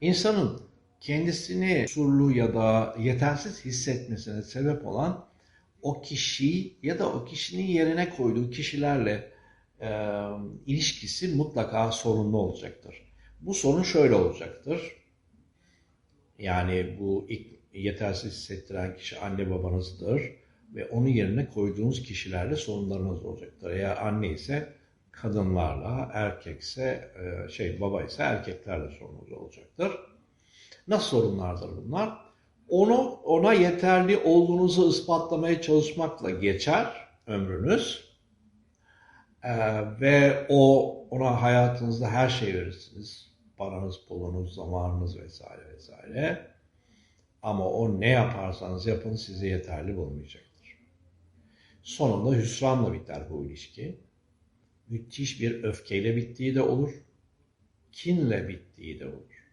İnsanın kendisini kusurlu ya da yetersiz hissetmesine sebep olan o kişiyi ya da o kişinin yerine koyduğu kişilerle e, ilişkisi mutlaka sorunlu olacaktır. Bu sorun şöyle olacaktır. Yani bu ilk yetersiz hissettiren kişi anne babanızdır ve onun yerine koyduğunuz kişilerle sorunlarınız olacaktır. Eğer anne ise kadınlarla, erkekse e, şey baba ise erkeklerle sorununuz olacaktır. Nasıl sorunlardır bunlar? Onu ona yeterli olduğunuzu ispatlamaya çalışmakla geçer ömrünüz. Ee, ve o ona hayatınızda her şey verirsiniz. Paranız, pulunuz, zamanınız vesaire vesaire. Ama o ne yaparsanız yapın size yeterli bulmayacaktır. Sonunda hüsranla biter bu ilişki. Müthiş bir öfkeyle bittiği de olur. Kinle bittiği de olur.